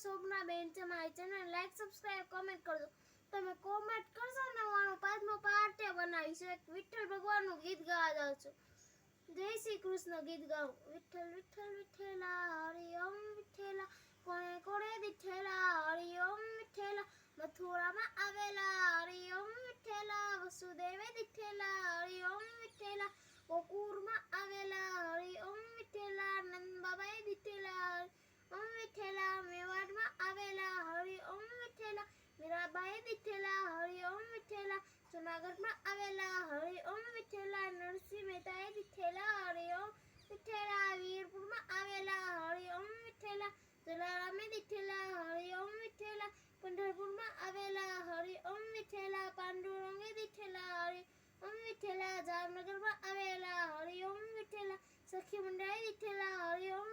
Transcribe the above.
નામ શોભનાબેન છે મારી ચેનલ લાઈક સબસ્ક્રાઇબ કોમેન્ટ કરજો. તમે કોમેન્ટ કરશો ને હું આનો પાંચમો પાર્ટ બનાવીશ. એક વિઠ્ઠલ ભગવાનનું ગીત ગાવા જાઉં છું. જય શ્રી કૃષ્ણ ગીત ગાઉં. વિઠ્ઠલ વિઠ્ઠલ, વિઠ્ઠેલા, હરિ ઓમ વિઠ્ઠેલા. કોણે કોણે દીઠેલા હરિ ઓમ વિઠ્ઠેલા. મથુરામાં આવેલા, હરિ ઓમ વિઠ્ઠેલા. વસુદેવે દીઠેલા હરિ ઓમ વિઠ્ઠેલા. ગોકુળમાં આવેલા હરિ ઓમ વિઠ્ઠલા નંદ બાબાએ દીઠેલા હરિ ઓમ વિઠ્ઠલા મેવાડમાં આવેલા હરિ ઓમ વિઠ્ઠલા મીરાબાઈ દીઠેલા હરિ ઓમ વિઠ્ઠલા. જુનાગઢમાં આવેલા હરિ ઓમ વિઠેલા નરસિંહ મહેતાએ દીઠેલા હરિ ઓમ વિઠ્ઠલા. વીરપુરમાં આવેલા હરિ ઓમ વિઠ્ઠલા, જલારામે દીઠેલા હરિ ઓમ વિઠ્ઠલા. પંઢરપુરમાં આવેલા હરિ ઓમ વિઠ્ઠલા, પાંડુરંગે દીઠેલા હરિ ઓમ વિઠ્ઠલા. જામનગરમાં આવેલા હરિ ઓમ વિઠ્ઠલા, સખી મંડળે દીઠેલા હરિ ઓમ